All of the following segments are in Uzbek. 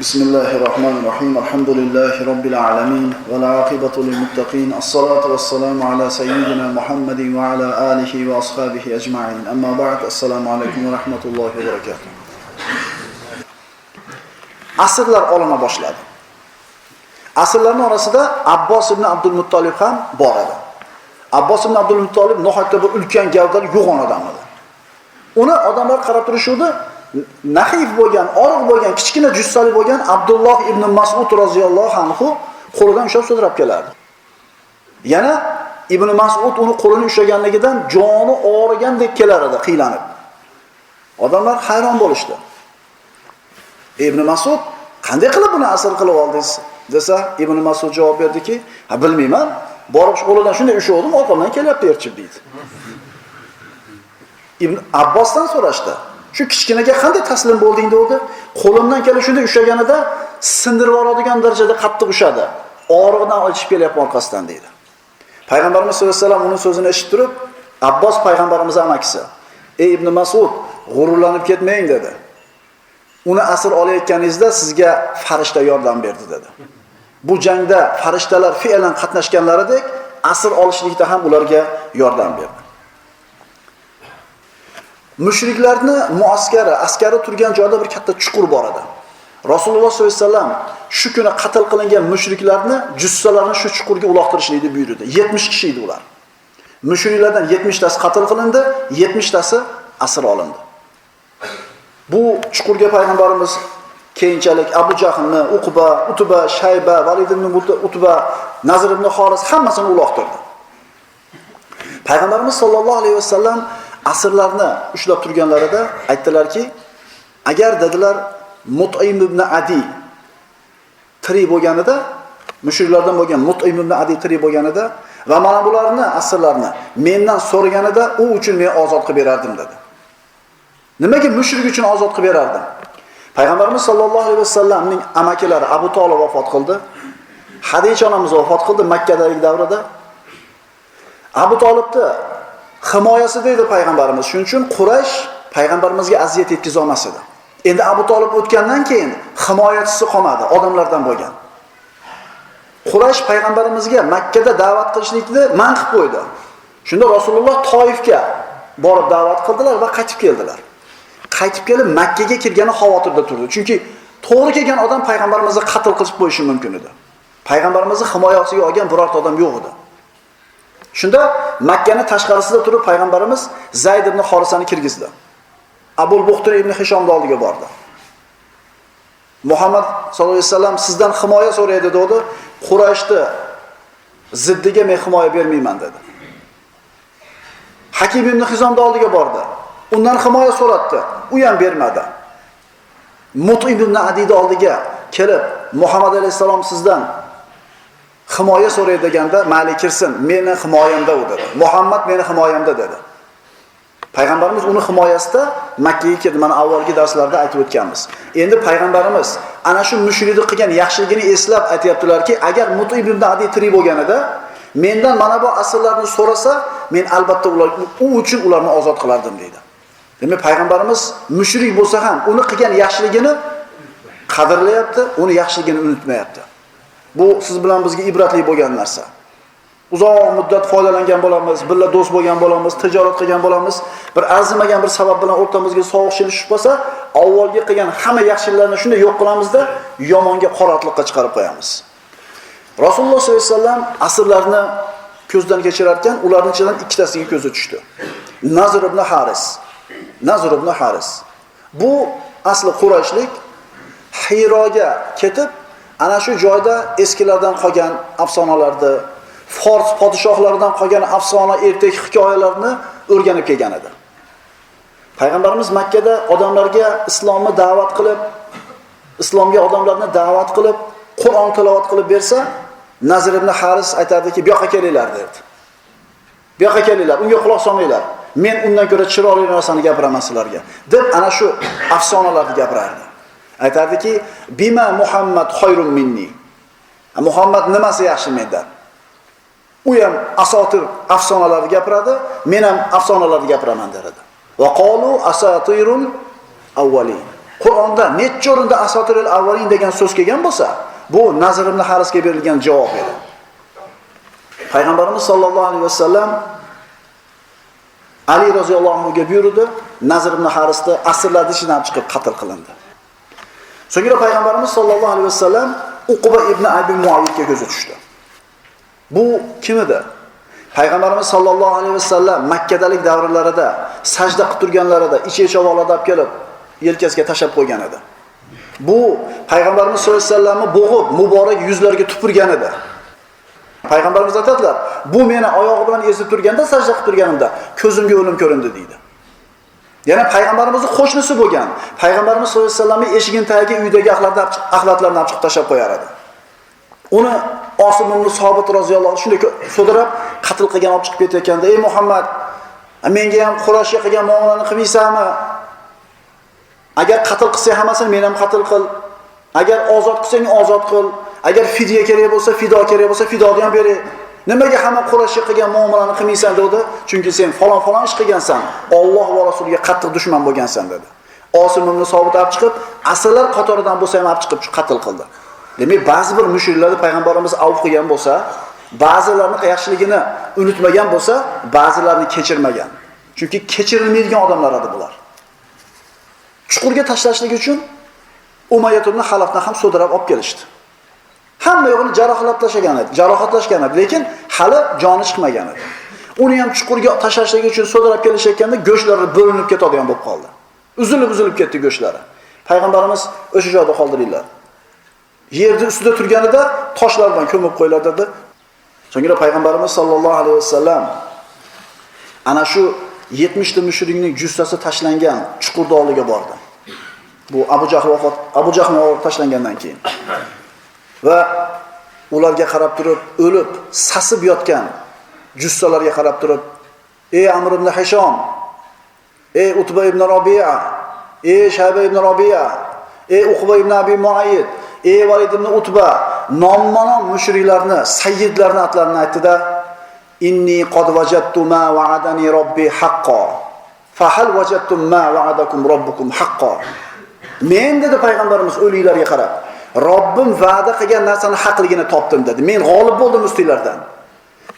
بسم الله الرحمن الرحيم الحمد لله رب العالمين والعاقبة للمتقين الصلاة والسلام على سيدنا محمد وعلى آله وأصحابه أجمعين أما بعد السلام عليكم ورحمة الله وبركاته asrlar olina boshladi asrlarning orasida abbos ibn abdul muttolib ham bor edi abbos ibn abdul muttolib nihoyatda bir ulkan gavdali yo'g'on odam edi uni odamlar qarab turishuvdi nahif bo'lgan oriq bo'lgan kichkina jussali bo'lgan abdulloh ibn masud roziyallohu anhu qo'lidan ushlab sudrab kelardi. Yana ibn masud uni qo'lini ushlaganligidan joni og'rigandek kelar edi qiylanib. Odamlar hayron bo'lishdi. Ibn masud qanday qilib buni asr qilib oldingiz? desa ibn masud javob berdiki ha bilmayman borib qo'lidan shunday ushladim, orqamdan kelyapti erchib deydi. Ibn abbosdan so'rashdi shu kichkinaga qanday taslim bo'lding dedi. Qo'limdan kelib shunday ushlaganida sindirib yuboradigan darajada qattiq ushadi. Og'rig'idan ochib kelyapti orqasidan deydi payg'ambarimiz sallallohu alayhi vasallam uning so'zini eshitib turib abbos payg'ambarimiz amakisi ey ibn masud g'ururlanib ketmang dedi. Uni asr olayotganingizda sizga farishta yordam berdi dedi. Bu jangda farishtalar fe'lan qatnashganlaridek asr olishlikda ham ularga yordam berdi. Mushriklarni muaskari askari turgan joyda bir katta chuqur bor edi. Rasululloh sollallohu alayhi vasallam shu kuni qatl qilingan mushriklarni jussalarini shu chuqurga uloqtirishlikni buyurdi. Yetmish kishi edi ular. Mushriklardan yetmishtasi qatl qilindi yetmishtasi asir olindi. Bu chuqurga payg'ambarimiz keyinchalik abu jahlni uqba utba shayba valid ibn utba nazr ibn xoris hammasini uloqtirdi. Payg'ambarimiz sollallohu alayhi vasallam asrlarni ushlab turganlarida aytdilarki agar dedilar mutim ibn adi tirik bo'lganida mushriklardan bo'lgan mutim ibn adi tirik bo'lganida va mana bularni asrlarni mendan so'raganida u uchun men ozod qilib berardim dedi. Nimaga mushrik uchun ozod qilib berardim? Payg'ambarimiz sollallohu alayhi vasallamning amakilari abu tolib vafot qildi. Hadicha onamiz vafot qildi makkadagi davrida. Abu tolibni himoyasida edi payg'ambarimiz. Shuning uchun quraysh payg'ambarimizga aziyat yetkaza olmas edi. Endi abu tolib o'tgandan keyin himoyachisi qolmadi odamlardan bo'lgan. Quraysh payg'ambarimizga makkada da'vat qilishlikni man qilib qo'ydi. Shunda rasululloh toifga borib da'vat qildilar va qaytib keldilar. Qaytib kelib makkaga kirgani xavotirda turdi. Chunki to'g'ri kelgan odam payg'ambarimizni qatl qilib qo'yishi mumkin edi. Payg'ambarimizni himoyasiga olgan birorta odam yo'q edi. Shunda Makkani tashqarisida turib payg'ambarimiz Zayd ibn Xorisani kirgizdi. Abul Buxtir ibn Hishomning oldiga bordi. Muhammad sallallohu alayhi vasallam sizdan himoya so'raydi dedi. Qurayshni ziddiga men himoya bermayman dedi. Hakim ibn Hizomning oldiga bordi. Undan himoya so'ratdi. U ham bermadi. Mut ibn Adiyning oldiga kelib, Muhammad alayhisalom sizdan himoya so'raydi deganda mayli kirsin meni himoyamda u dedi. Muhammad meni himoyamda dedi. Payg'ambarimiz uni himoyasida makkaga kirdi mana avvalgi darslarda aytib o'tganmiz. Endi payg'ambarimiz ana shu mushrikni qilgan yaxshiligini eslab aytyaptilarki agar muti ibn adi tirik bo'lganida mendan mana bu asrlarni so'rasa men albatta ular u uchun ularni ozod qilardim deydi. Demak payg'ambarimiz mushrik bo'lsa ham uni qilgan yaxshiligini qadrlayapti uni yaxshiligini unutmayapti. Bu siz bilan bizga ibratli bo'lgan narsa. Uzoq muddat foydalangan bo'lamiz, birga do'st bo'lgan bo'lamiz, tijorat qilgan bo'lamiz. Bir arzimagan bir sabab bilan o'rtamizga sovuqchilik tushib qolsa, avvalgi qilgan hamma yaxshiliklarni shunday yo'q qilamizda, yomonga qoratliqqa chiqarib qo'yamiz. Rasululloh sollallohu alayhi vasallam asrlarni ko'zdan kechirar ekan, ularning ichidan ikkitasiga ko'zi tushdi. Nazr ibn Haris. Nazr ibn Haris. Bu asli Qurayshlik Hiroga ketib ana shu joyda eskilardan qolgan afsonalarni fors podshohlaridan qolgan afsona ertak hikoyalarni o'rganib kelgan edi. Payg'ambarimiz makkada odamlarga islomni da'vat qilib islomga odamlarni da'vat qilib qur'on tilovat qilib bersa nazir ibn haris aytardiki bu yoqqa kelinglar derdi. Bu yoqqa kelinglar unga quloq solmanglar. Men undan ko'ra chiroyli narsani gapiraman sizlarga deb ana shu afsonalarni gapirardi. Aytardiki bima muhammad xoyrun minni muhammad nimasi yaxshi mendan u ham asotir afsonalarni gapiradi men ham afsonalarni gapiraman der edi va qolu asatirul avvalin Qur'onda necha o'rinda asotiril avvalin degan so'z kelgan bo'lsa, bu Nazr ibn Harisga berilgan javob edi. Payg'ambarimiz sollallohu alayhi vasallam Ali roziyallohu anhuga buyurdi, Nazr ibn Harisni asrlarni ichidan chiqib qatl qilindi. So'ngra payg'ambarimiz sollallohu alayhi vasallam Uqba ibn Abi Muayyidga ko'zi tushdi. Bu kim edi? Payg'ambarimiz sollallohu alayhi vasallam Makkadalik davrlarida sajda qilib turganlarida ichi chavolada olib kelib yelkasiga tashab qo'ygan edi. Bu payg'ambarimiz sollallohu alayhi vasallamni bo'g'ib muborak yuzlariga tupurgan edi. Payg'ambarimiz aytadilar, bu meni oyog'i bilan ezib turganda sajda qilib turganimda ko'zimga o'lim ko'rindi deydi. Yana payg'ambarimizni qo'shnisi bo'lgan. Payg'ambarimiz sollallohu alayhi vasallamning eshigining tagiga uydagi axlatlardan olib chiqib tashlab qo'yar edi. Uni Osim ibn Sobit roziyallohu anhu shunday so'dirab qatl qilgan olib chiqib ketayotganda, "Ey Muhammad, menga ham Qurashga qilgan muomalani qilmaysanmi? Agar qatl qilsang hammasini men ham qatl qil. Agar ozod qilsang ozod qil. Agar fidya kerak bo'lsa, fido kerak bo'lsa, fidoni ham beray. Nimaga hamma Qurashga qilgan muomalani qilmaysan dedi? Chunki sen falon falon ish qilgansan. Alloh va rasuliga qattiq dushman bo'lgansan dedi. Osim ibn Sobit olib chiqib, asrlar qatoridan bo'lsa ham olib chiqib qatl qildi. Demak, ba'zi bir mushriklarni payg'ambarimiz avf qilgan bo'lsa, ba'zilarni yaxshiligini unutmagan bo'lsa, ba'zilarini kechirmagan. Chunki kechirilmaydigan odamlar edi bular. Chuqurga tashlashlik uchun Umayyat ibn ham so'dirab olib kelishdi. Hamma yo'g'ini jarohatlab tashlagan edi, jarohatlashgan edi, lekin hali joni chiqmagan edi. Uni ham chuqurga tashlashlik uchun so'dirab kelishayotganda go'shtlari bo'linib ketadigan bo'lib qoldi. Uzilib-uzilib ketdi go'shtlari. Payg'ambarimiz o'sha joyda qoldiringlar. Yerni ustida turganida toshlar bilan ko'mib qo'yiladi dedi. So'ngra payg'ambarimiz sollallohu alayhi vasallam ana shu 70 mushrikning jussasi tashlangan chuqurni oldiga bordi. Bu Abu Jahl vafot Abu Jahl tashlangandan keyin. Va ularga qarab turib, o'lib, sasib yotgan jussalarga qarab turib, "Ey Amr ibn hashom ey Utba ibn Robiya, ey Shayba ibn Robiya, ey Uqba ibn Abi muayid ey Valid ibn Utba, nomma-nom mushriklarni, sayyidlarni atlarini aytdida inni qad vajadtu ma vaadani robbi haqqo. Fa hal ma vaadakum robbukum haqqo. Men dedi payg'ambarimiz o'liklarga qarab, Robbim va'da qilgan narsani haqligini topdim dedi. Men g'olib bo'ldim ustinglardan.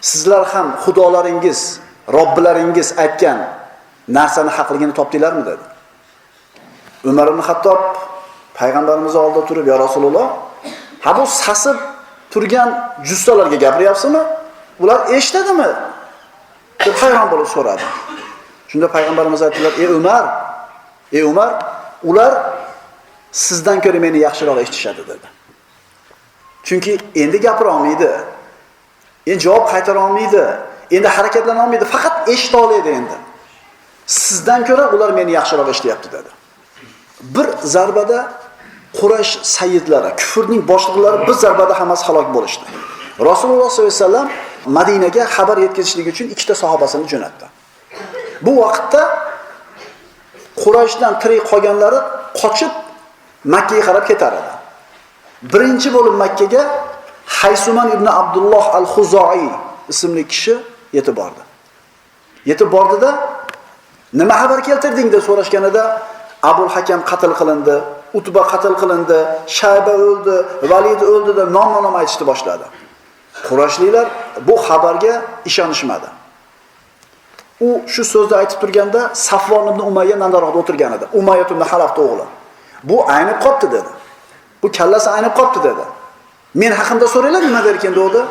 Sizlar ham xudolaringiz, Robbilaringiz aytgan narsani haqligini topdinglarmi dedi. Umar ibn Hattob payg'ambarimiz oldida turib, "Ya Rasululloh, ha bu sasib turgan jussalarga gapiryapsizmi? Ular eshitadimi?" deb hayron bo'lib so'radi. Shunda payg'ambarimiz aytdilar: "Ey Umar, ey Umar, ular sizdan ko'ra meni yaxshiroq eshitishadi" dedi. Chunki endi gapira olmaydi. Endi javob qaytara olmaydi. Endi harakatlana olmaydi, faqat eshita oladi endi. Sizdan ko'ra ular meni yaxshiroq eshityapti dedi. Bir zarbada Quraysh sayyidlari, kufrning boshliqlari bir zarbada hammasi halok bo'lishdi. Rasululloh sollallohu alayhi vasallam Madinaga xabar yetkazishlik uchun ikkita sahobasini jo'natdi. Bu vaqtda Qurayshdan tirik qolganlari qochib Makkaga qarab ketar edi. Birinchi bo'lib Makkaga Haysuman ibn Abdulloh al-Xuzoi ismli kishi yetib bordi. Yetib bordida nima xabar keltirding deb so'rashganida Abul Hakam qatl qilindi, Utba qatl qilindi, Shayba o'ldi, Valid o'ldi deb nom-nom aytishni boshladi. Qurashliklar bu xabarga ishonishmadi. U shu so'zni aytib turganda Safvon ibn Umayya nandaroqda o'tirgan edi. Umayya ibn Halafning o'g'li. Bu aynib qopti dedi. Bu kallasi aynib qopti dedi. Men haqimda so'ranglar nima derkan degdi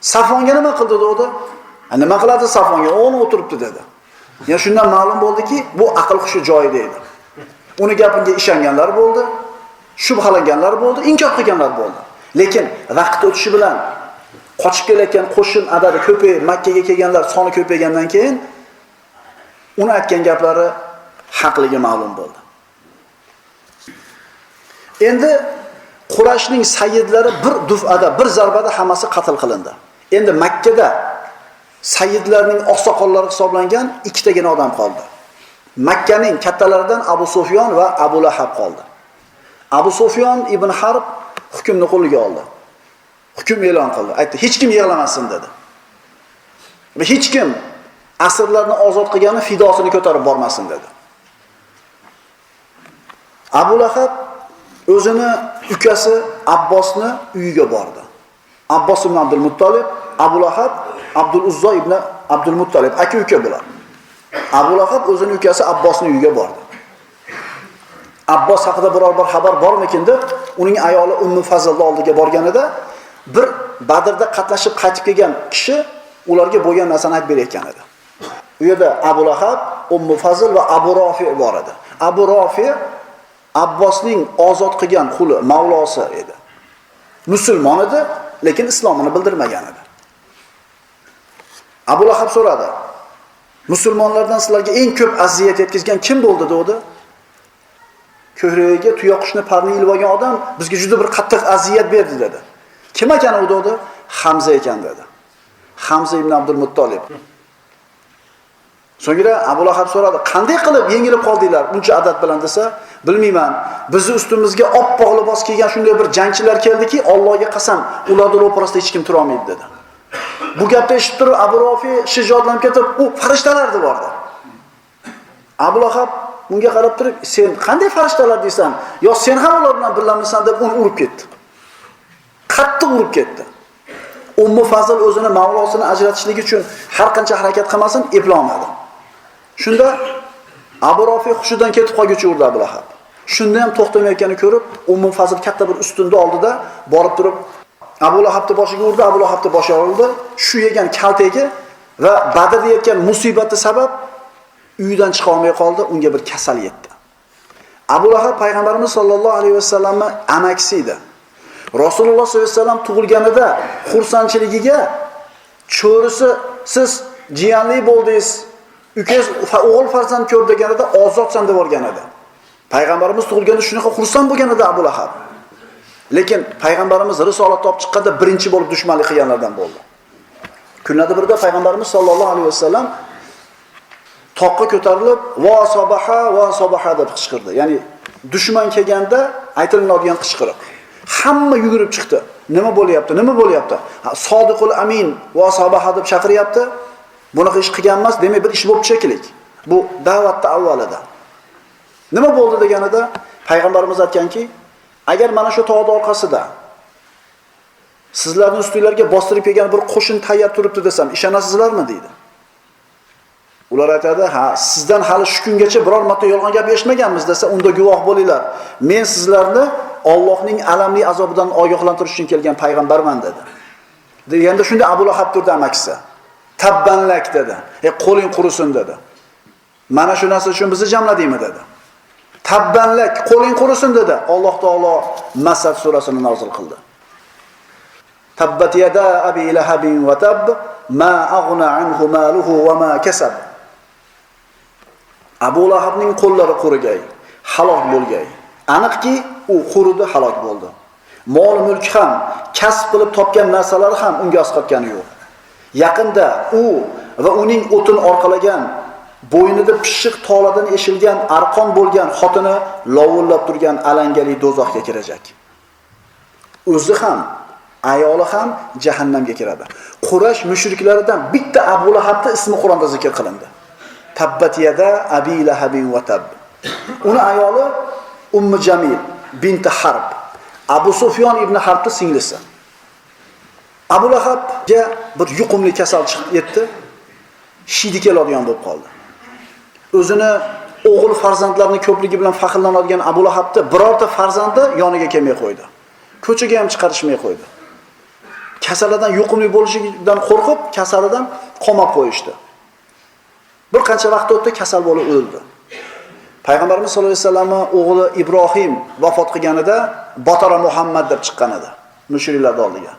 safonga nima qildi degdi Nima qiladi safonga O'g'li o'tiribdi dedi. Ya shundan ma'lum bo'ldiki, bu aql hushi joyida edi. Uni gapiga ishonganlar bo'ldi, shubhalanganlar bo'ldi, inkor qilganlar bo'ldi. Lekin vaqt o'tishi bilan qochib kelayotgan qo'shin adadi ko'payib, makkaga kelganlar soni ko'paygandan keyin uni aytgan gaplari haqligi ma'lum bo'ldi. Endi Qurashning sayyidlari bir dufada, bir zarbada hammasi qatl qilindi. Endi Makkada sayyidlarning oqsoqollari hisoblangan ikkitagina odam qoldi. Makkaning kattalaridan Abu Sufyon va Abu Lahab qoldi. Abu Sufyon ibn Harb hukmni qo'liga oldi. Hukm e'lon qildi. Aytdi, hech kim yig'lamasin dedi. Va hech kim asrlarni ozod qilgani fidosini ko'tarib bormasin dedi. Abu Lahab o'zini ukasi Abbosni uyiga bordi. Abbos ibn Abdul Muttolib, Abu Lahab Abdul Uzzo ibn Abdul Muttolib aka-uka bular. Abu Lahab o'zini ukasi Abbosning uyiga bordi. Abbos haqida biror bir xabar bormikin deb uning ayoli Ummu Fazlni oldiga borganida bir Badrda qatnashib qaytib kelgan kishi ularga bo'lgan narsani aytib berayotgan edi. U yerda Abu Lahab, Ummu Fazl va Abu Rofi bor edi. Abu Rofi Abbosning ozod qilgan quli, mavlosi edi. Musulmon edi, lekin islomini bildirmagan edi. Abu Lahab so'radi: "Musulmonlardan sizlarga eng ko'p aziyat yetkazgan kim bo'ldi?" dedi. Ko'hragiga tuyoqushni parni ilib olgan odam bizga juda bir qattiq aziyat berdi dedi. Kim ekan u dedi? Hamza ekan dedi. Hamza ibn Abdul Muttolib. So'ngra Abu Lahab so'radi, "Qanday qilib yengilib qoldinglar buncha adat bilan?" desa, "Bilmayman. Bizni ustimizga oppoq libos kiygan shunday bir jangchilar keldiki, Allohga qasam, ularning ro'parasida hech kim tura olmaydi" dedi. Bu gapni eshitib turib Abu Rofi shijoatlanib ketib, "U farishtalar" deb bordi. Abu Lahab unga qarab turib, "Sen qanday farishtalar deysan? Yo sen ham ular bilan birlamisan deb uni urib ketdi. Qattiq urib ketdi. Ummu fazil o'zini mavlosini ajratishlik uchun har qancha harakat qilmasin, eplolmadi. Shunda Abu Rofi hushidan ketib qolguncha urdi Abu Lahab. Shunda ham to'xtamayotganini ko'rib, Ummu Fazil katta bir ustunni oldida borib turib Abu Lahabni boshiga urdi, Abu Lahabni boshi urdi Shu yegan kaltagi va Badrda yetgan musibati sabab uyidan chiqa olmay qoldi, unga bir kasal yetdi. Abu Lahab payg'ambarimiz sollallohu alayhi vasallamning amakisi edi. Rasululloh sollallohu alayhi vasallam tug'ilganida xursandchiligiga cho'risi siz jiyanli bo'ldingiz, ukangiz o'g'il farzand ko'r deganida ozodsan deb olgan edi. Payg'ambarimiz tug'ilganda shunaqa xursand bo'lgan edi Abu Lahab. Lekin payg'ambarimiz risolat olib chiqqanda birinchi bo'lib dushmanlik qilganlardan bo'ldi. Kunlarda birida payg'ambarimiz sollallohu alayhi vasallam toqqa ko'tarilib va sobaha va sobaha deb qichqirdi. Ya'ni dushman kelganda aytiladigan qichqiriq. Hamma yugurib chiqdi. Nima bo'lyapti? Nima bo'lyapti? Sodiqul amin va sobaha deb chaqiryapti. Bunaqa ish qilgan emas, demak bir ish bo'lib shekilli Bu da'vatni avvalida. Nima bo'ldi deganida payg'ambarimiz aytganki, agar mana shu tog'ning orqasida sizlarning ustinglarga bostirib kelgan bir qo'shin tayyor turibdi desam, ishonasizlarmi deydi. Ular aytadi, "Ha, sizdan hali shu kungacha biror marta yolg'on gap eshitmaganmiz" desa, unda guvoh bo'linglar. Men sizlarni Allohning alamli azobidan ogohlantirish uchun kelgan payg'ambarman dedi. Deganda shunda Abu Lahab turdi amakisi. Tabbanlak dedi. "Ey qo'ling qurusin" dedi. Mana shu narsa uchun bizni jamladingmi dedi. Tabbanlak, qo'ling qurisin dedi. Alloh taolo Masad surasini nozil qildi. Tabbat yada abi lahabin va tab ma aghna anhu maluhu va ma kasab. Abu Lahabning qo'llari qurigay, halok bo'lgay. Aniqki, u quridi, halok bo'ldi. Mol mulk ham, kasb qilib topgan narsalari ham unga asqatgani yo'q. Yaqinda u va uning o'tin orqalagan bo'ynida pishiq toladan eshilgan arqon bo'lgan xotini lovullab turgan alangali do'zaxga kirajak. O'zi ham, ayoli ham jahannamga kiradi. Qurash mushriklaridan bitta Abu Lahabning ismi Qur'onda zikr qilindi. Tabbat yada abi lahabin va tab. Uni ayoli Ummu Jamil binti Harb. Abu Sufyon ibn Harbning singlisi. Abu Lahabga bir yuqumli kasal chiqib yetdi. Shidi keladigan bo'lib qoldi. O'zini o'g'il farzandlarini ko'pligi bilan faxrlanadigan Abu Lahabni birorta farzandi yoniga kelmay qo'ydi. Ko'chaga ham chiqarishmay qo'ydi. Kasalidan yuqumli bo'lishidan qo'rqib, kasalidan qomab qo'yishdi. Bir qancha vaqt o'tdi, kasal bo'lib o'ldi. Payg'ambarimiz sollallohu alayhi vasallamning o'g'li Ibrohim vafot qilganida Botara Muhammad deb chiqqan edi mushriklar oldiga.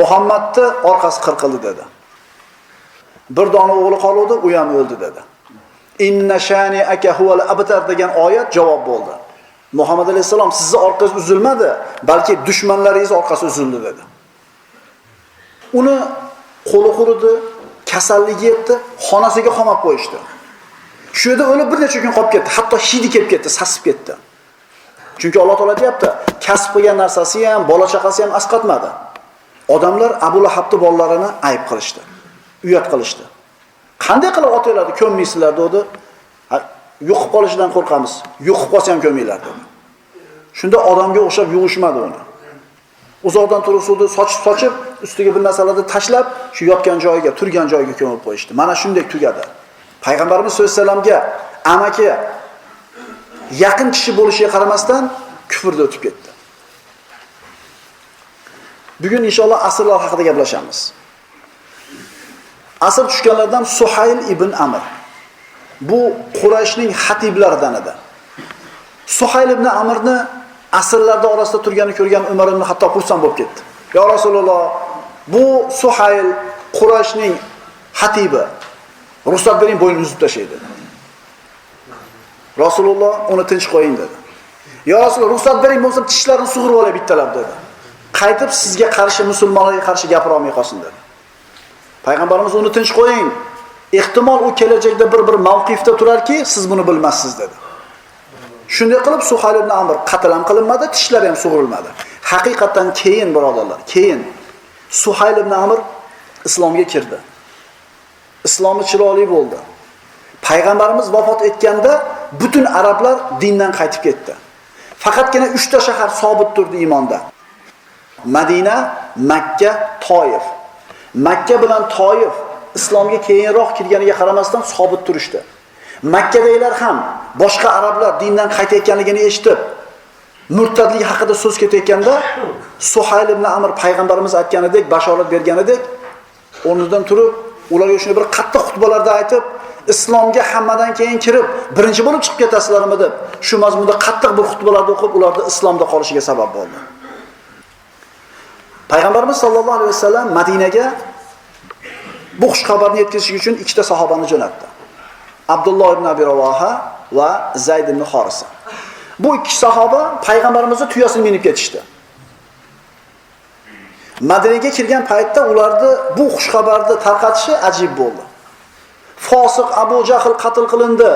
Muhammadni orqasi qirqildi dedi. Bir dona o'g'li qoldi, u ham o'ldi dedi. Inna shani aka huval abtar degan oyat javob bo'ldi. Muhammad alayhisalom sizni orqangiz uzilmadi, balki dushmanlaringiz orqasi uzildi dedi. Uni qo'li quridi, kasalligi yetdi, xonasiga qamab qo'yishdi. Shu yerda o'lib bir necha kun qolib ketdi, hatto hidi kelib ketdi, sasib ketdi. Chunki Alloh taolo deyapti, kasb qilgan narsasi ham, bola chaqasi ham asqatmadi. Odamlar Abu Lahabni bolalarini ayb qilishdi. Uyat qilishdi. Qanday qilib otanglarni ko'mmaysizlar dedi. Yo'qib qolishidan qo'rqamiz. Yo'qib qolsa ham ko'minglar dedi. Shunda odamga o'xshab yuvishmadi uni. Uzoqdan turib suvni sochib sochib, ustiga bir narsalarni tashlab, shu yotgan joyiga, turgan joyiga ko'mib qo'yishdi. Mana shunday tugadi. Payg'ambarimiz sollallohu alayhi vasallamga amaki yaqin kishi bo'lishiga qaramasdan kufrda o'tib ketdi. Bugun inshaalloh asrlar haqida gaplashamiz. Asr tushganlardan Suhayl ibn Amr. Bu Qurayshning xatiblaridan edi. Suhayl ibn Amrni asrlarda orasida turganini ko'rgan Umar ibn Hattob xursand bo'lib ketdi. "Ya Rasululloh, bu Suhayl Qurayshning xatibi. Ruxsat bering bo'ynini uzib tashlaydi." Rasululloh uni tinch qo'ying dedi. "Ya Rasululloh, ruxsat bering, bo'lsa tishlarini sug'urib olay bittalab" dedi. Qaytib sizga qarshi musulmonlarga qarshi gapira olmay qolsin dedi. Payg'ambarimiz uni tinch qo'ying. Ehtimol u kelajakda bir-bir mavqifda turarki, siz buni bilmassiz dedi. Shunday qilib Suhayl ibn Amr qatl ham qilinmadi, tishlari ham sug'urilmadi. Haqiqatan keyin birodarlar, keyin Suhayl ibn Amr islomga kirdi. Islomi chiroyli bo'ldi. Payg'ambarimiz vafot etganda butun arablar dindan qaytib ketdi. Faqatgina 3 ta shahar sobit turdi iymonda. Madina, Makka, Toyif. Makka bilan Toyif islomga keyinroq kirganiga qaramasdan sobit turishdi. Makkadagilar ham boshqa arablar dindan qaytayotganligini eshitib, murtadlik haqida so'z ketayotganda Suhayl ibn Amr payg'ambarimiz aytganidek, bashorat berganidek, o'rnidan turib, ularga shuni bir qattiq xutbalarda aytib, islomga hammadan keyin kirib, birinchi bo'lib chiqib ketasizlarmi deb, shu mazmunda qattiq bir xutbalarda o'qib, ularni islomda qolishiga sabab bo'ldi. Payg'ambarimiz sollallohu alayhi vasallam Madinaga bu xush xabarni yetkazish uchun ikkita sahobani jo'natdi. Abdulloh ibn Abi Ravoha va Zayd ibn Horisa. Bu ikki sahoba payg'ambarimizni tuyasini minib ketishdi. Madinaga kirgan paytda ularni bu xush xabarni tarqatishi ajib bo'ldi. Fosiq Abu Jahl qatl qilindi.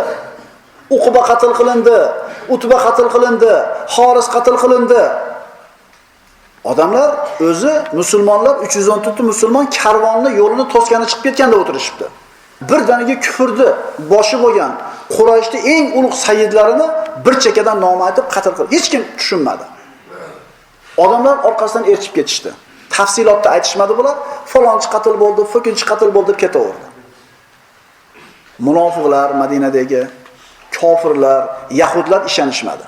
Uqba qatl qilindi, Utba qatl qilindi, Xoris qatl qilindi. Odamlar o'zi musulmonlar 314 musulmon karvonni yo'lini to'sgani chiqib ketganda o'tirishibdi. Birdaniga kufrni boshi bo'lgan Qurayshning eng ulug' sayyidlarini bir chekadan nom aytib qatl qildi. Hech kim tushunmadi. Odamlar orqasidan erchib ketishdi. Tafsilotni aytishmadi bular. Falonchi qatl bo'ldi, fokinchi qatl bo'ldi deb ketaverdi. Munofiqlar Madinadagi kofirlar, yahudlar ishonishmadi.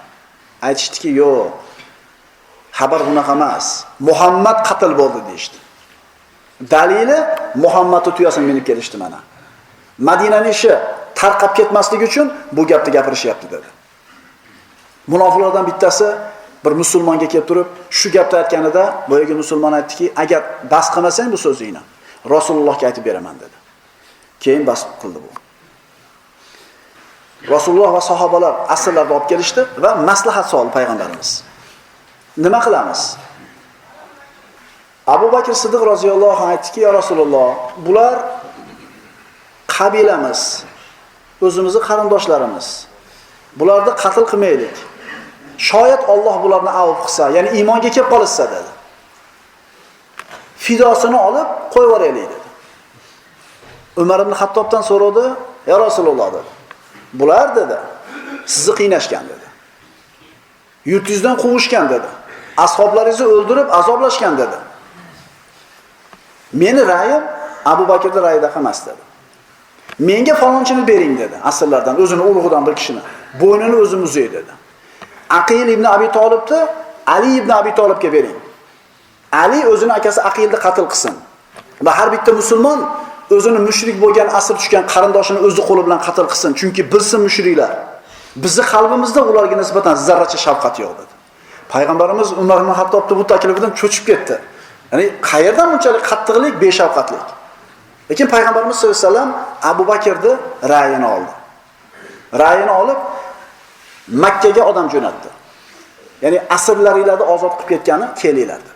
Aytishdiki, yo'q, xabar bunaqa emas. Muhammad qatl bo'ldi deyishdi Dalili Muhammadni tuyasini minib kelishdi mana. Madinaning ishi tarqab ketmasligi uchun bu gapni gapirishyapti dedi. Munofiqlardan bittasi bir musulmonga kelib turib, shu gapni aytganida boyagi musulmon aytdiki, agar bas qilmasang bu so'zingni Rasulullohga aytib beraman dedi. Keyin bas qildi bu. Rasululloh va sahobalar asrlarda olib kelishdi va maslahat soldi payg'ambarimiz. Nima qilamiz? Abu Bakr Siddiq roziyallohu anhu aytdiki, "Ya Rasululloh, bular qabilamiz, o'zimizning qarindoshlarimiz. Bularni qatl qilmaylik. Shoyat Alloh bularni avf qilsa, ya'ni iymonga kelib qolsa" dedi. Fidosini olib qo'yib yuboraylik dedi. Umar ibn Hattobdan so'radi, "Ya Rasululloh" dedi. Bular dedi, sizni qiynashgan dedi. Yurtingizdan quvishgan dedi. Ashoblaringizni o'ldirib azoblashgan dedi. Meni ra'yim Abu Bakrning ra'yidaqa emas dedi. Menga falonchini bering dedi, asrlardan o'zini ulug'idan bir kishini. Bo'ynini o'zim uzay dedi. Aqil ibn Abi tolibni Ali ibn Abi tolibga bering. Ali o'zini akasi Aqilni qatl qilsin. Va har bitta musulmon o'zini mushrik bo'lgan asr tushgan qarindoshini o'zi qo'li bilan qatl qilsin, chunki bilsin mushriklar. Bizni qalbimizda ularga nisbatan zarracha shafqat yo'q dedi. Payg'ambarimiz Umar ibn Hattobni bu taklifidan cho'chib ketdi. Ya'ni qayerdan bunchalik qattiqlik, beshafqatlik? Lekin payg'ambarimiz sallallohu alayhi vasallam Abu Bakrni ra'yini oldi. Ra'yini olib Makkaga odam jo'natdi. Ya'ni asrlaringlarni ozod qilib ketgani kelinglar deb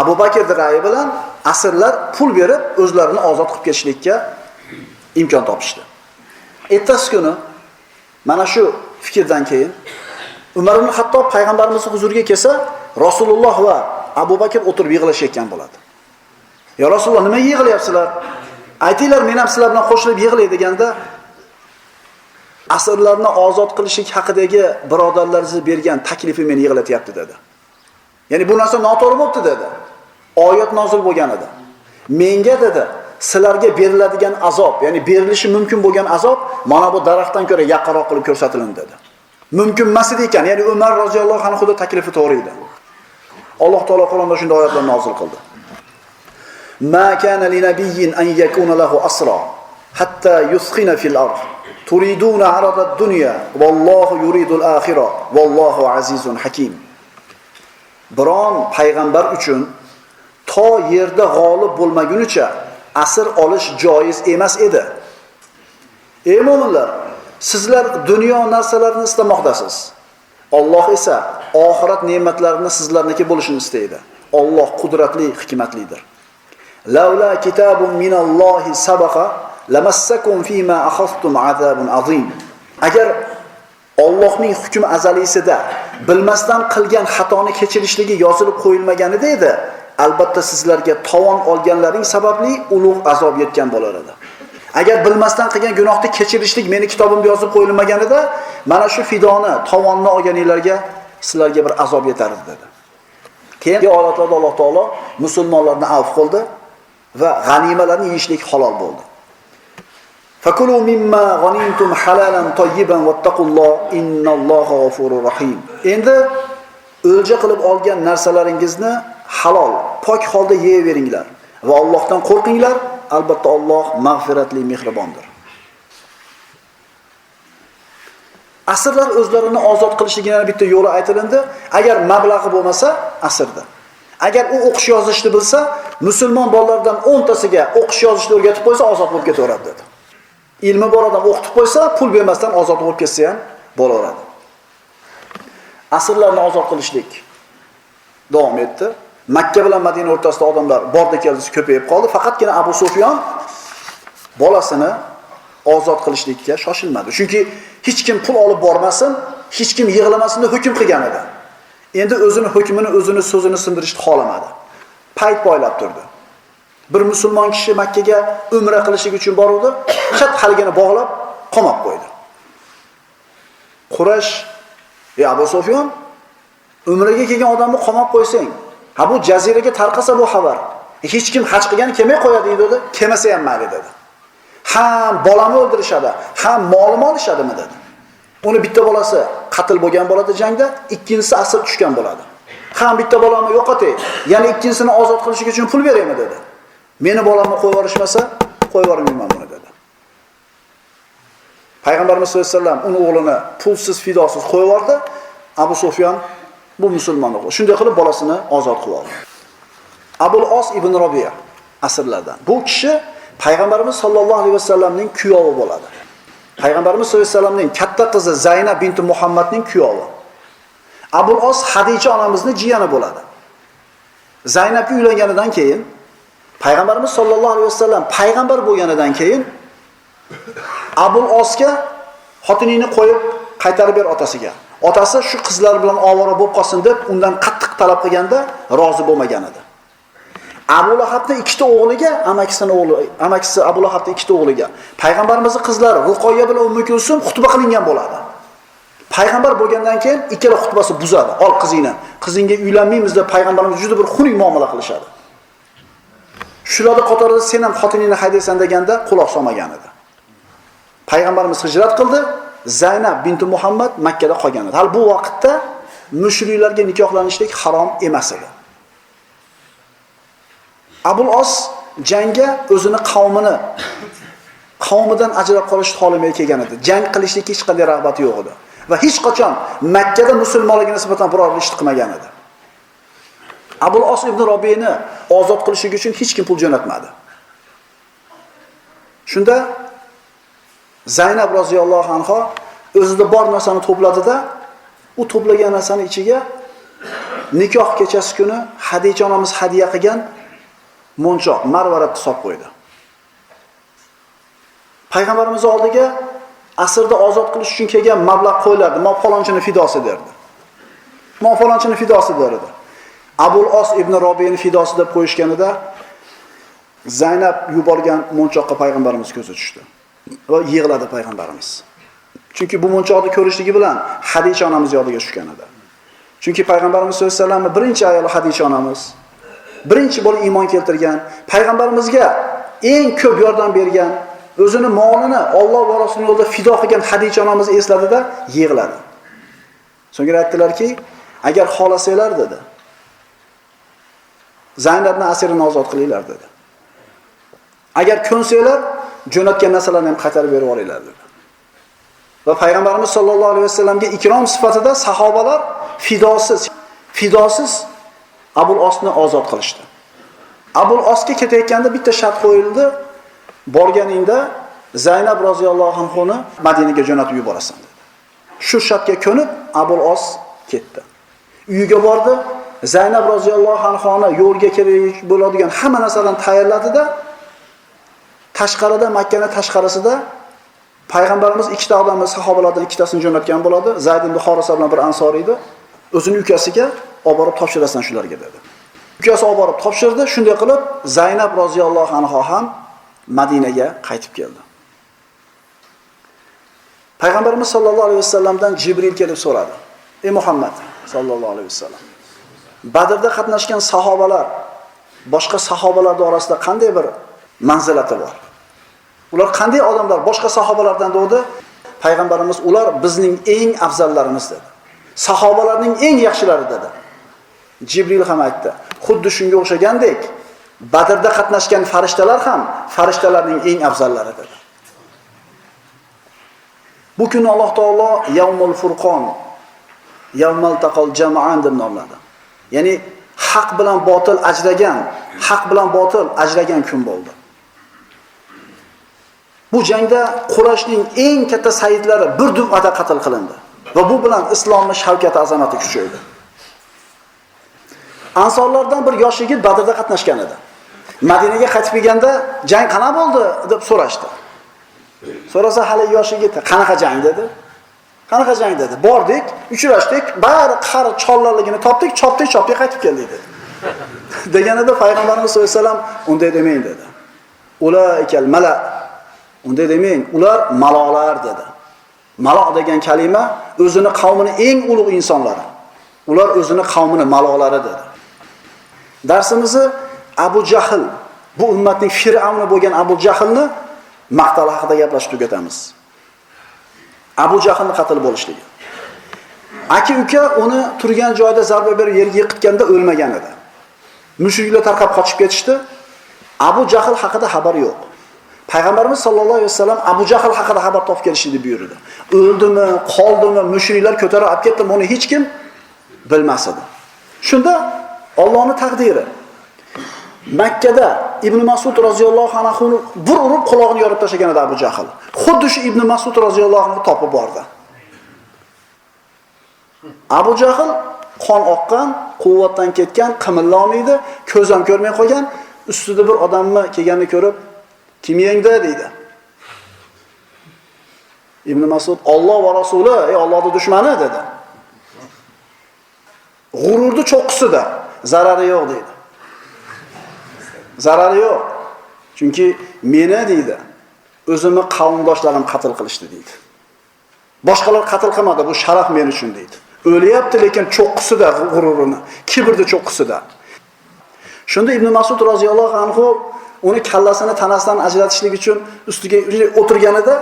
Abu bakrni ra'yi bilan asrlar pul berib o'zlarini ozod qilib ketishlikka imkon topishdi. Ertasi kuni mana shu fikrdan keyin Umar ibn Hattob payg'ambarimizni huzuriga kelsa, Rasululloh va Abu Bakr o'tirib yig'ilashayotgan bo'ladi. yo Rasululloh, nima yig'ilyapsizlar? Aytinglar, men ham sizlar bilan qo'shilib yig'ilay" deganda asrlarni ozod qilishlik haqidagi birodarlaringiz bergan taklifi meni yig'latyapti dedi. Ya'ni bu narsa noto'g'ri bo'libdi dedi. Oyat nozil bo'lgan edi. Menga dedi, sizlarga beriladigan azob, ya'ni berilishi mumkin bo'lgan azob mana bu daraxtdan ko'ra yaqinroq qilib ko'rsatilindi dedi. Mumkin emas edi ekan, ya'ni Umar roziyallohu anhu taklifi to'g'ri edi. Alloh taolo Qur'onda shunday oyatlarni nozil qildi. Ma kana linabiyyin an yakuna lahu asra hatta yuskhina fil ard. Turiduna arada dunya vallohu yuridul akhirah vallohu azizun hakim. Biron payg'ambar uchun to yerda g'olib bo'lmagunicha asr olish joiz emas edi. Ey mu'minlar, sizlar dunyo narsalarini istamoqdasiz. Alloh esa oxirat ne'matlarini sizlarniki bo'lishini istaydi. Alloh qudratli, hikmatlidir. Laula kitabun minallohi sabaqa lamassakum fima akhadtum azabun azim. Agar Allohning hukm azaliysida bilmasdan qilgan xatoni kechirishligi yozilib qo'yilmaganida edi, albatta sizlarga tovon olganlaring sababli ulug' azob yetgan bo'lar edi. Agar bilmasdan qilgan gunohni kechirishlik meni kitobimda yozib qo'yilmaganida, mana shu fidoni, tovonni olganinglarga sizlarga bir azob yetar edi dedi. Keyingi oyatlarda Alloh taolo musulmonlarni afv qildi va g'animalarni yeyishlik halol bo'ldi. Fakulu mimma g'animtum halalan tayyiban wattaqulloh innalloha g'afurur rahim. Endi o'lja qilib olgan narsalaringizni halol, pok holda yeyaveringlar va Allohdan qo'rqinglar, albatta Alloh mag'firatli, mehribondir. Asrlar o'zlarini ozod qilishligini yana bitta yo'li aytilindi. Agar mablag'i bo'lmasa, asrda. Agar u o'qish yozishni bilsa, musulmon bolalardan 10 tasiga o'qish yozishni o'rgatib qo'ysa, ozod bo'lib ketaveradi dedi. Ilmi bor odam o'qitib qo'ysa, pul bermasdan ozod bo'lib ketsa ham bo'laveradi. Asrlarni ozod qilishlik davom etdi. Makka bilan Madina o'rtasida odamlar bordi keldi ko'payib qoldi. Faqatgina Abu Sufyon bolasini ozod qilishlikka shoshilmadi. Chunki hech kim pul olib bormasin, hech kim yig'lamasin deb hukm qilgan edi. Endi o'zini hukmini, o'zini so'zini sindirishni xohlamadi. Payt boylab turdi. Bir musulmon kishi Makkaga umra qilishlik uchun boruvdi, chat haligini bog'lab, qamab qo'ydi. Qurash, "Ey Abu Sufyon, umraga kelgan odamni qamab qo'ysang, ha bu jaziraga tarqasa bu xabar. E, hech kim haj qilgani kelmay qo'yadi" dedi. Kelmasa ham mayli dedi. ham bolamni o'ldirishadi, ham molimni olishadimi dedi. Uni bitta bolasi qatl bo'lgan bo'ladi jangda, ikkinchisi asir tushgan bo'ladi. Ham bitta bolamni yo'qotay, yana ikkinchisini ozod qilish uchun pul beraymi dedi. Meni bolamni qo'yib yuborishmasa, qo'yib yubormayman buni dedi. Payg'ambarimiz sollallohu alayhi vasallam uni o'g'lini pulsiz, fidosiz qo'yib yubordi. Abu Sufyon bu musulmon o'g'li. Shunday qilib bolasini ozod qilib oldi. Abul Os ibn Robiya asrlardan. Bu kishi Payg'ambarimiz sollallohu alayhi vasallamning kuyovi bo'ladi. Payg'ambarimiz sollallohu alayhi vasallamning katta qizi Zaynab binti Muhammadning kuyovi. Abul Os Hadija onamizning jiyani bo'ladi. Zaynabga uylanganidan keyin Payg'ambarimiz sollallohu alayhi vasallam payg'ambar bo'lganidan keyin Abul Osga xotinini qo'yib qaytarib ber otasiga. Otasi shu qizlar bilan ovora bo'lib qolsin deb undan qattiq talab qilganda rozi bo'lmagan edi. Abu lahabni ikkita o'g'liga, amakisini o'g'li, amakisi Abu lahabni ikkita o'g'liga payg'ambarimizning qizlari Ruqoya bilan Ummu Kulsum xutba qilingan bo'ladi. Payg'ambar bo'lgandan keyin ikkala xutbasi buzadi. Ol qizingni, qizingga uylanmaymiz deb payg'ambarimiz juda bir xunuk muomala qilishadi. Shularni qatorida sen ham xotiningni haydaysan deganda quloq solmagan edi. Payg'ambarimiz hijrat qildi, Zaynab binti Muhammad Makkada qolgan edi. Hal bu vaqtda mushriklarga nikohlanishlik harom emas edi. Abul Os jangga o'zini qavmini qavmidan ajrab qolish holiga kelgan edi. Jang qilishlikka hech qanday rag'bati yo'q edi va hech qachon Makkada musulmonlarga nisbatan biror ish qilmagan edi. Abul Os ibn Robiyni ozod qilishligi uchun hech kim pul jo'natmadi. Shunda Zaynab roziyallohu anha o'zida bor narsani to'pladida, u to'plagan narsani ichiga nikoh kechasi kuni Hadicha onamiz hadiya qilgan monchoq, marvaratni solib qo'ydi. Payg'ambarimiz oldiga asrda ozod qilish uchun kelgan mablag' qo'yilardi, "Mo falonchini fidosi" derdi. "Mo falonchini fidosi" derdi. Abul Os ibn Robiyni fidosi deb qo'yishganida Zaynab yuborgan monchoqqa payg'ambarimiz ko'zi tushdi va yig'ladi payg'ambarimiz. Chunki bu munchoqni ko'rishligi bilan hadisha onamiz yodiga tushgan edi. Chunki payg'ambarimiz sollallohu alayhi vasallamni birinchi ayoli hadisha onamiz birinchi bo'lib iymon keltirgan, payg'ambarimizga eng ko'p yordam bergan, o'zini molini Alloh va Rasulining yo'lida fido qilgan Hadicha onamizni esladida yig'ladi. So'ngra aytdilarki, agar xohlasanglar dedi, Zaynabni asirini ozod qilinglar dedi. Agar ko'nsanglar, jo'natgan narsalarni ham qaytarib berib yuboringlar dedi. Va payg'ambarimiz sollallohu alayhi vasallamga ikrom sifatida sahobalar fidosiz, fidosiz Abul Osni ozod qilishdi. Abul Osga ketayotganda bitta shart qo'yildi. Borganingda Zaynab roziyallohu anhuni Madinaga jo'natib yuborasan dedi. Shu shartga ko'nib Abul Os ketdi. Uyiga bordi. Zaynab roziyallohu anhoni yo'lga kerak bo'ladigan hamma narsadan tayyorladida tashqarida Makkani tashqarisida payg'ambarimiz ikkita odamni sahobalardan ikkitasini jo'natgan bo'ladi. Zayd ibn Horisa bilan bir ansor edi. O'zini ukasiga olib borib topshirasan shularga dedi. Ukasi olib borib topshirdi. Shunday qilib Zaynab roziyallohu anha ham Madinaga qaytib keldi. Payg'ambarimiz sollallohu alayhi vasallamdan Jibril kelib so'radi. Ey Muhammad sollallohu alayhi vasallam. Badrda qatnashgan sahobalar boshqa sahobalar orasida qanday bir manzilati bor? Ular qanday odamlar? Boshqa sahobalardan dedi. Payg'ambarimiz ular bizning eng afzallarimiz dedi. Sahobalarning eng yaxshilari dedi. Jibril ham aytdi. Xuddi shunga o'xshagandek, Badrda qatnashgan farishtalar ham farishtalarning eng afzallari dedi. Bu kuni Alloh taolo Yawmul Furqon, Yawmal taqal jama'an deb nomladi. Ya'ni haq bilan botil ajragan, haq bilan botil ajragan kun bo'ldi. Bu jangda Qurayshning eng katta sayyidlari bir dumada qatl qilindi va bu bilan islomning shavkati azamati kuchaydi. Ansorlardan bir yosh yigit Badrda qatnashgan edi. Madinaga qaytib kelganda jang qana bo'ldi deb so'rashdi. So'rasa hali yosh yigit qanaqa jang dedi? Qanaqa jang dedi? Bordik, uchrashdik, bari qari chollarligini topdik, chopdik, chopdik qaytib keldik dedi. Deganida payg'ambarimiz sollallohu alayhi vasallam unday demang dedi. Ulaikal mala Unda demang, ular malolar dedi. Malo degan kalima o'zini qavmini eng ulug' insonlari. Ular o'zini qavmini malolari dedi. Darsimizni Abu Jahl, bu ummatning fir'avni bo'lgan Abu Jahlni maqtal haqida gaplashib tugatamiz. Abu Jahlni qatl bo'lishligi. Aka uka uni turgan joyda zarba berib yerga yiqitganda o'lmagan edi. Mushriklar tarqab qochib ketishdi. Abu Jahl haqida xabar yo'q. Payg'ambarimiz sollallohu alayhi vasallam Abu Jahl haqida xabar topib kelishni buyurdi. O'ldimi, qoldimi, mushriklar ko'tarib olib ketdi, buni hech kim bilmas edi. Shunda Allohning taqdiri. Makkada Ibn Mas'ud roziyallohu anhu bir urib quloqini yorib tashlagan edi Abu Jahl. Xuddi shu Ibn Mas'ud roziyallohu anhu topib bordi. Abu Jahl qon oqqan, quvvatdan ketgan, qimillolmaydi, ko'z ham ko'rmay qolgan, ustida bir odamni kelganini ko'rib, kim yengdi deydi. Ibn Mas'ud Alloh va Rasuli, ey Allohning dushmani dedi. G'ururni cho'qqisida zarari yo'q deydi. Zarari yo'q. Chunki meni deydi, o'zimni qavmdoshlarim qatl qilishdi deydi. Boshqalar qatl qilmadi, bu sharaf men uchun deydi. O'lyapti, lekin cho'qqisida g'ururini, kibrni cho'qqisida. Shunda Ibn Mas'ud roziyallohu anhu uni kallasini tanasidan ajratishlik uchun ustiga o'tirganida,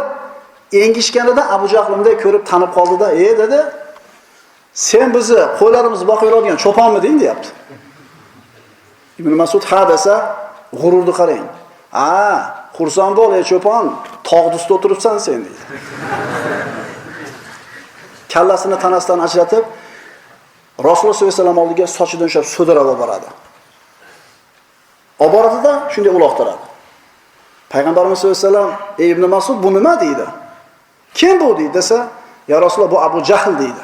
engishganida Abu jahl Jahlimday ko'rib tanib qoldida, "Ey" dedi, "Sen bizni qo'ylarimizni boqib yuradigan cho'ponmiding?" deyapti. Ibn Mas'ud ha desa, g'ururni qarang. "A, xursand bo'l, ey cho'pon, tog'ni ustida o'tiribsan sen" deydi. kallasini tanasidan ajratib Rasululloh sollallohu alayhi vasallam oldiga sochidan ushlab so'dirab olib boradi. Olib boradida shunday uloqtiradi. Payg'ambarimiz sollallohu alayhi vasallam "Ey Ibn Mas'ud bu nima?" deydi. "Kim bu?" deydi desa, "Ya Rasululloh bu Abu Jahl" deydi.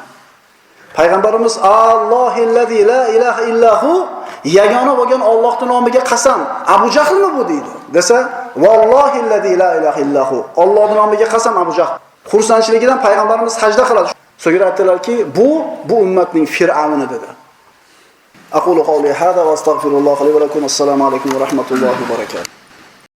Payg'ambarimiz Allohillazi la ilaha illahu yagona bo'lgan Allohning nomiga qasam, Abu Jahlmi bu deydi. Desa, "Vallohillazi la ilaha illahu Allohning nomiga qasam Abu Jahl." Xursandchiligidan payg'ambarimiz sajda qiladi. So'ngra aytdilarki, bu bu ummatning fir'avni dedi. أقول قولي هذا وأستغفر الله لي ولكم السلام عليكم ورحمة الله وبركاته.